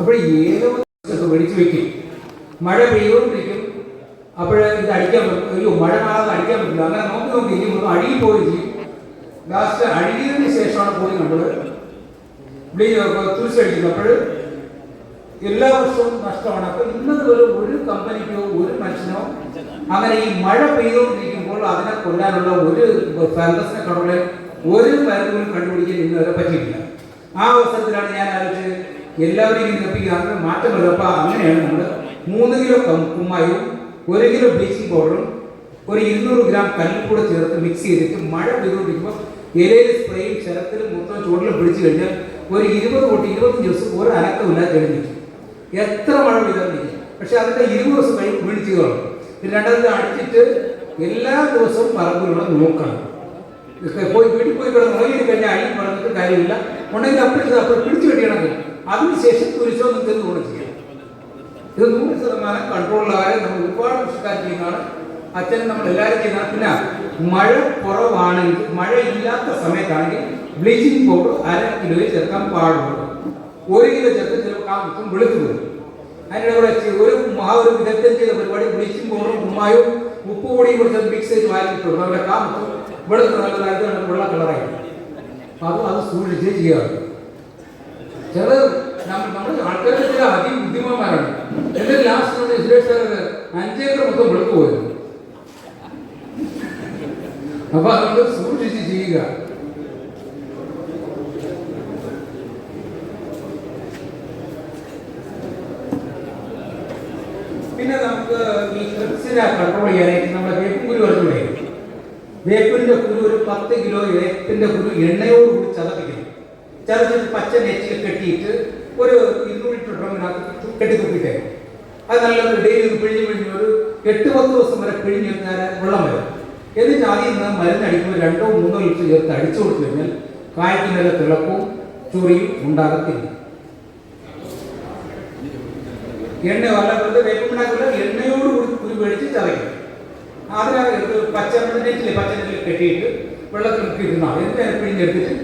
അപ്പോൾ ഏതോ മേടിച്ച് വെക്കും. മഴ പെയ്തുകൊണ്ടിരിക്കും. അപ്പോൾ ഇത് അടിക്കാൻ പറ്റും അയ്യോ മഴ മാറാതെ അടിക്കാൻ പറ്റില്ല. അങ്ങനെ നോക്കി നോക്കി ഇരിക്കും. അഴുകി പോയി ചെയ്യും. ലാസ്റ്റ് അഴുകിയതിന് ശേഷമാണ് പോയി നമ്മൾ അപ്പോൾ എല്ലാ വർഷവും നഷ്ടമാണ്. അപ്പൊ ഇന്നത് വരെ ഒരു കമ്പനിക്കോ ഒരു മനുഷ്യനോ അങ്ങനെ ഈ മഴ പെയ്തുകൊണ്ടിരിക്കുമ്പോൾ അതിനെ കൊല്ലാനുള്ള ഒരു ഫംഗസിനെ കണ്ടുള്ള ഒരു മരുന്നുകളും കണ്ടുപിടിക്കാൻ ഇന്നുവരെ പറ്റിയിട്ടില്ല. ആ അവസരത്തിലാണ് ഞാൻ ആലോചിച്ച് എല്ലാവരെയും നിർപ്പിക്കുക അങ്ങനെ മാറ്റം വരും അപ്പൊ അങ്ങനെയാണ് നമ്മൾ മൂന്ന് കിലോ കുമ്മായും ഒരു കിലോ ബ്ലീച്ചിങ് പൗഡറും ഒരു ഇരുന്നൂറ് ഗ്രാം കല്ലും കൂടെ ചേർത്ത് മിക്സ് ചെയ്തിട്ട് മഴ പെയ്തുകൊണ്ടിരിക്കുമ്പോൾ ഇലയിൽ സ്പ്രേയും ശരത്തിലും മൊത്തം ചുവടിലും പിടിച്ചു കഴിഞ്ഞാൽ ഒരു ഇരുപത് തൊട്ട് ഇരുപത്തഞ്ച് ദിവസം ഒരു അനക്കമില്ലാതെ തെളിഞ്ഞിരിക്കും എത്ര മഴ പെയ്താലും പക്ഷെ അതിന്റെ ഇരുപത് ദിവസം കഴിയും കാണും പിന്നെ രണ്ടാമത് അടിച്ചിട്ട് എല്ലാ ദിവസവും പറമ്പിലുള്ള നോക്കണം. പോയി വീട്ടിൽ പോയി കിടന്ന് ഉറങ്ങി കഴിഞ്ഞാൽ അഴിയും പറഞ്ഞിട്ട് കാര്യമില്ല. ഉണ്ടെങ്കിൽ അപ്പോൾ അപ്പോൾ പിടിച്ചു കെട്ടിയണമെങ്കിൽ അതിനുശേഷം കുരിശോ നിങ്ങൾക്ക് ഗുണം ചെയ്യാം. ഇത് നൂറ് ശതമാനം കൺട്രോളിലായ നമ്മൾ ഒരുപാട് കൃഷിക്കാർ ചെയ്യുന്നതാണ്. അച്ഛൻ നമ്മൾ എല്ലാവരും ചെയ്യുന്ന പിന്നെ മഴ കുറവാണെങ്കിൽ മഴ ഇല്ലാത്ത സമയത്താണെങ്കിൽ ബ്ലീച്ചിങ് പൗഡർ അര കിലോയിൽ ചേർക്കാൻ പാടുള്ളൂ. ഒരു കിലോ ചേർത്ത് ചിലപ്പോൾ ആ മുഖം വെളുത്തു വരും അതിന്റെ കൂടെ ഒരു ആ ഒരു വിദഗ്ധൻ ചെയ്ത പരിപാടി ബ്ലീച്ചിങ് പൗഡറും ഉമ്മായും ഉപ്പ് പൊടിയും കൂടി ചേർത്ത് മിക്സ് ചെയ്ത് വാരിയിട്ടുള്ളൂ നമ്മുടെ കാമത്തും വെളുത്ത് നല്ലതായിട്ട് നല്ല വെള്ള കളറായി അത് അത് സൂക്ഷിച്ച് ചെയ്യാറ് ചില നമ്മൾ ആൾക്കാരുടെ ചില അതിബുദ്ധിമാന്മാരാണ് എന്റെ ലാസ്റ്റ് സുരേഷ് അഞ്ചേക്കർ മൊത്തം വെളുത്തു പോയത്. അപ്പൊ അതുകൊണ്ട് സൂക്ഷിച്ച് ചെയ്യുക പിന്നെ നമുക്ക് ഈ ട്രിപ്സിനെ കൺട്രോൾ ചെയ്യാനായിട്ട് നമ്മുടെ വേപ്പും കുരു വേപ്പിന്റെ കുരു ഒരു പത്ത് കിലോ വേപ്പിന്റെ കുരു ചതച്ചിട്ട് പച്ച നെറ്റിൽ കെട്ടിയിട്ട് ഒരു ഇരുന്നൂറ് ലിറ്റർ ഡ്രമ്മിനകത്ത് കെട്ടി തുപ്പിട്ടേ അത് നല്ല ഡെയിലി പിഴിഞ്ഞ് പിഴിഞ്ഞ് ഒരു എട്ട് പത്ത് ദിവസം വരെ പിഴിഞ്ഞ് കഴിഞ്ഞാൽ വെള്ളം വരും. എന്നിട്ട് ആദ്യം നിന്ന് മരുന്നടിക്കുമ്പോൾ രണ്ടോ മൂന്നോ ലിറ്റർ ചേർത്ത് അടിച്ചു കൊടുത്തു കഴിഞ്ഞാൽ കായ്ക്ക് നല്ല തിളക്കവും ചൊറിയും ഉണ്ടാകത്തില്ല. എണ്ണ വല്ല വെറുതെ എണ്ണയോട് കൂടി കുരു മേടിച്ച് ചതയ്ക്കും. അതിനകത്ത് പച്ച നെറ്റിൽ പച്ച നെറ്റിൽ കെട്ടിയിട്ട് വെള്ളത്തിൽ ഇരുന്നാൽ എന്തിനാണ് പിഴിഞ്ഞെടുത്തിട്ട്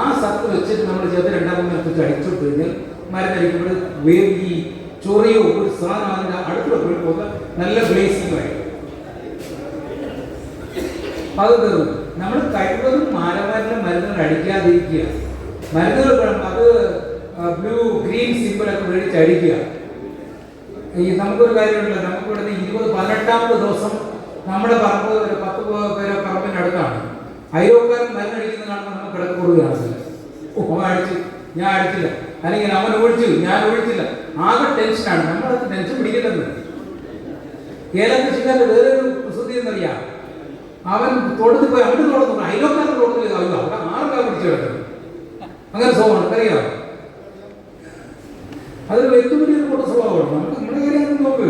ആ സത്ത് വെച്ചിട്ട് നമ്മൾ ചേർത്ത് രണ്ടാം മൂന്ന് എടുത്തിട്ട് കഴിഞ്ഞാൽ മരുന്നടിക്കുമ്പോൾ വേവ് ഈ ചൊറിയോ ഒരു സാധനം അതിന്റെ അടുത്തുള്ള പോയി നല്ല ബ്ലേസിംഗ് ആയി അത് തീർന്നു. നമ്മൾ കഴിവതും മാരമാരുടെ മരുന്നുകൾ അടിക്കാതിരിക്കുക. മരുന്നുകൾ അത് ബ്ലൂ ഗ്രീൻ സിമ്പിളൊക്കെ മേടിച്ച് അടിക്കുക. ഈ നമുക്കൊരു കാര്യമുണ്ടല്ലോ. നമുക്ക് ഇരുപത് പതിനെട്ടാമത് ദിവസം നമ്മുടെ പറമ്പ് ഒരു പത്ത് പേരെ പറമ്പിന്റെ അടുത്താണ് അയൽവക്കാരൻ മരുന്നടിക്കുന്ന കാണുമ്പോൾ നമുക്ക് കിടക്കൂടുക കാണത്തില്ല ഓ അവൻ അടിച്ചു. ഞാൻ അടിച്ചില്ല. അല്ലെങ്കിൽ അവൻ ഒഴിച്ചു. ഞാൻ ഒഴിച്ചില്ല. ആകെ ടെൻഷനാണ് നമ്മളത് ടെൻഷൻ പിടിക്കരുത് ഏല കൃഷിക്കാരന്റെ വേറൊരു പ്രസിദ്ധി എന്നറിയാം. അവൻ തൊടുത്ത് പോയി അവിടെ തൊടുന്നു. അയൽവക്കാരൻ തോട്ടത്തിൽ അയ്യോ അവിടെ ആർക്കാ പിടിച്ചു കിടക്കുന്നത് അങ്ങനെ സോമാണ് അറിയാം അതൊരു വ്യക്തിപരമായ ഒരു കൂട്ട സ്വഭാവമാണ് നമുക്ക് നമ്മുടെ കാര്യം നോക്ക്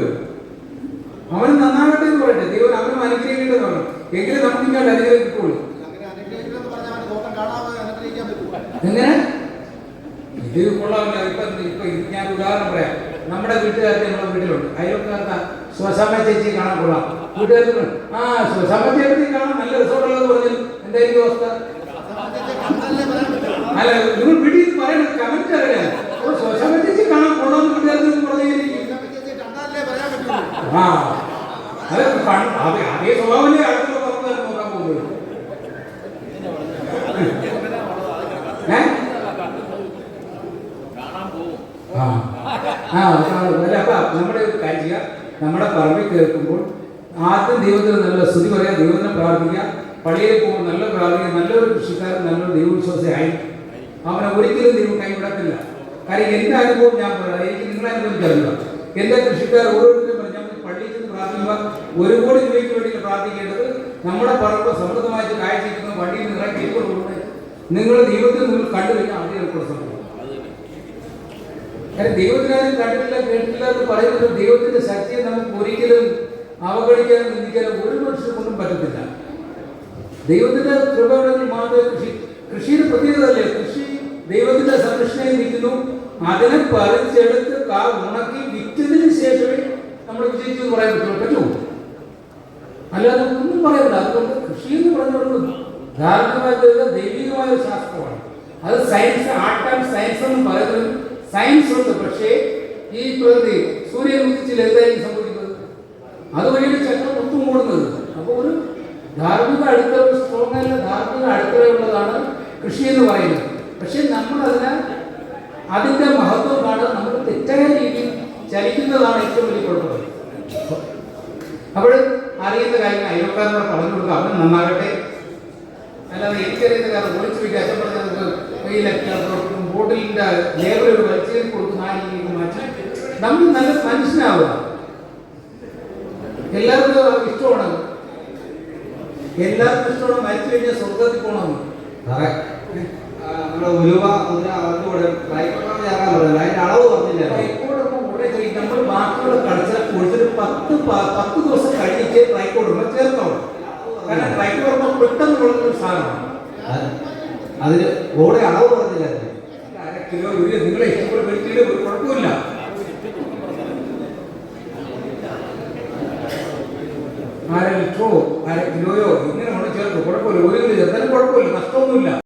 അവൻ നന്നാകട്ടെ എന്ന് പറയട്ടെ ദൈവം അവനും അനുഗ്രഹിക്കേണ്ടത് വേണം എങ്കിലും നമുക്ക് ഇങ്ങോട്ട് അനുഗ്രഹം കിട്ടുള്ളൂ അങ്ങനെ അനുഗ്രഹിക്കണമെന്ന് പറഞ്ഞാൽ അവന് തോട്ടം കാണാതെ അനുഗ്രഹിക്കാൻ പറ്റുമോ? എങ്ങനെ ഇത് കൊള്ളാമില്ല ഇപ്പൊ ഇപ്പൊ ഇത് ഞാൻ ഒരു ഉദാഹരണം പറയാം. നമ്മുടെ വീട്ടുകാർക്ക് നമ്മുടെ വീട്ടിലുണ്ട്. അയൽക്കാർക്ക് സ്വസമ ചേച്ചി കാണാൻ കൊള്ളാം. വീട്ടുകാർക്ക് ആ സ്വസമ ചേച്ചി കാണാൻ നല്ല റിസോർട്ടുള്ളത് പറഞ്ഞാൽ എന്തായിരിക്കും അവസ്ഥ? സംബന്ധിച്ച് കണ്ടല്ലേ പറയാൻ പറ്റുമോ? അല്ല നിങ്ങൾ വീട്ടിൽ പറയുന്ന കമന്റ് അറിയാം സ്വസമ ചേച്ചി കാണാൻ കൊള്ളാം വീട്ടുകാർക്ക് പറഞ്ഞിരിക്കും സംബന്ധിച്ച് കണ്ടാലല്ലേ പറയാൻ പറ്റുമോ? ആ അത് കൺ- അതേ അതേ സ്വഭാവമല്ലേ അടുത്തുള്ള പുറത്ത് നോക്കാൻ പോകുന്നത് ഏ? ആ ആ അതാണ്. അല്ല, അപ്പൊ നമ്മുടെ ഒരു കാര്യം ചെയ്യുക നമ്മുടെ പറമ്പിൽ കേൾക്കുമ്പോൾ ആദ്യം ദൈവത്തിന് നല്ല സ്തുതി പറയാം ദൈവത്തിനെ പ്രാർത്ഥിക്കുക. പള്ളിയിൽ പോകുമ്പോൾ നല്ല പ്രാർത്ഥിക്കുക നല്ലൊരു കൃഷിക്കാരൻ നല്ലൊരു ദൈവവിശ്വാസിയായി. അവനെ ഒരിക്കലും ദൈവം കൈവിടത്തില്ല. കാര്യം എന്റെ അനുഭവം ഞാൻ പറയാം എനിക്ക് നിങ്ങളെ അനുഭവം എനിക്കറിയില്ല എന്റെ കൃഷിക്കാർ ഓരോരുത്തരും പറഞ്ഞു ഞാൻ പള്ളിയിൽ നിന്ന് പ്രാർത്ഥിക്കുമ്പോൾ ഒരു കോടി രൂപയ്ക്ക് വേണ്ടി പ്രാർത്ഥിക്കേണ്ടത് നമ്മുടെ പറമ്പ് സമൃദ്ധമായിട്ട് കാഴ്ചയ്ക്കുന്ന വണ്ടിയിൽ നിന്ന് ഇറക്കി നിങ്ങൾ ദൈവത്തിൽ നിങ്ങൾ കണ്ടു കഴിഞ്ഞാൽ അവിടെ ഏർപ്പെടുന്ന സംഭവം കാരണം ദൈവത്തിനാരും കണ്ടിട്ടില്ല കേട്ടില്ല എന്ന് പറയുന്നത് ദൈവത്തിന്റെ ശക്തിയെ നമുക്ക് ഒരിക്കലും അവഗണിക്കാനും നിന്ദിക്കാനും ഒരു മനുഷ്യനെ കൊണ്ടും പറ്റത്തില്ല. ദൈവത്തിന്റെ കൃപകളിൽ മാത്രമേ കൃഷി കൃഷിയുടെ പ്രത്യേകതയല്ലേ കൃഷി ദൈവത്തിന്റെ സംരക്ഷണയിൽ നിൽക്കുന്നു. അതിനെ പറിച്ചെടുത്ത് കാ ഉണക്കി വിറ്റതിന് ശേഷമേ നമ്മൾ വിജയിച്ചു എന്ന് പറയാൻ പറ്റുള്ളൂ. പറ്റുമോ അല്ലാതെ ഒന്നും പറയണ്ട. അതുകൊണ്ട് കൃഷി എന്ന് പറഞ്ഞുകൊണ്ട് ധാർമ്മികമായിട്ടുള്ള ദൈവികമായ ഒരു ശാസ്ത്രമാണ്. അത് സയൻസ് ആർട്ട് ആൻഡ് സയൻസ് എന്ന് പറയുന്നത് സയൻസ് ഉണ്ട് പക്ഷേ ഈ പ്രകൃതി സൂര്യൻ ഉദിച്ചിൽ എന്തായിരിക്കും സംഭവിക്കുന്നത് അതുവഴിയാണ് ചക്രം ഒത്തും കൂടുന്നത് അപ്പോൾ ഒരു ധാർമ്മിക അടിത്തറ സ്ട്രോങ് അല്ല ധാർമ്മിക അടിത്തറയുള്ളതാണ് കൃഷി എന്ന് പറയുന്നത്. പക്ഷേ നമ്മൾ അതിനെ അതിന്റെ മഹത്വം കാണാൻ നമ്മൾ തെറ്റായ രീതിയിൽ ചലിക്കുന്നതാണ് ഏറ്റവും വലിയ കുഴപ്പം. അപ്പോൾ അറിയുന്ന കാര്യങ്ങൾ അയൽക്കാരനോട് പറഞ്ഞു കൊടുക്കുക. അവൻ നന്നാകട്ടെ. അല്ലാതെ എനിക്കറിയുന്ന കാര്യം ഒളിച്ചു അച്ഛൻ പറഞ്ഞത് വെയിലൊക്കെ ബോട്ടിലിന്റെ ലേബർ ഒരു കൊടുക്കുന്ന ആ രീതിയിൽ മാറ്റി. നമ്മൾ നല്ല മനുഷ്യനാവുക. എല്ലാവർക്കും ഇഷ്ടമാണ്. എല്ലാവർക്കും ഇഷ്ടമാണ് മരിച്ചു കഴിഞ്ഞാൽ സ്വർഗത്തിൽ പോകണം നമ്മുടെ ഉലുവ മുദ്ര അവരുടെ ട്രൈക്കോഡർമ ചേർക്കാൻ പറഞ്ഞില്ല. അതിന്റെ അളവ് പറഞ്ഞില്ല. ട്രൈക്കോഡർമ കൂടെ നമ്മൾ ബാക്കിയുള്ള കൾച്ചർ കൊടുത്തിട്ട് പത്ത് പത്ത് ദിവസം കാരണം ട്രൈക്കോഡർമ പെട്ടെന്ന് ഒരു സാധനമാണ്. അത് അതിന് റോഡ് അളവ് പറഞ്ഞില്ലായിരുന്നു അര കിലോ നിങ്ങളെ ഇഷ്ടപ്പെട്ട്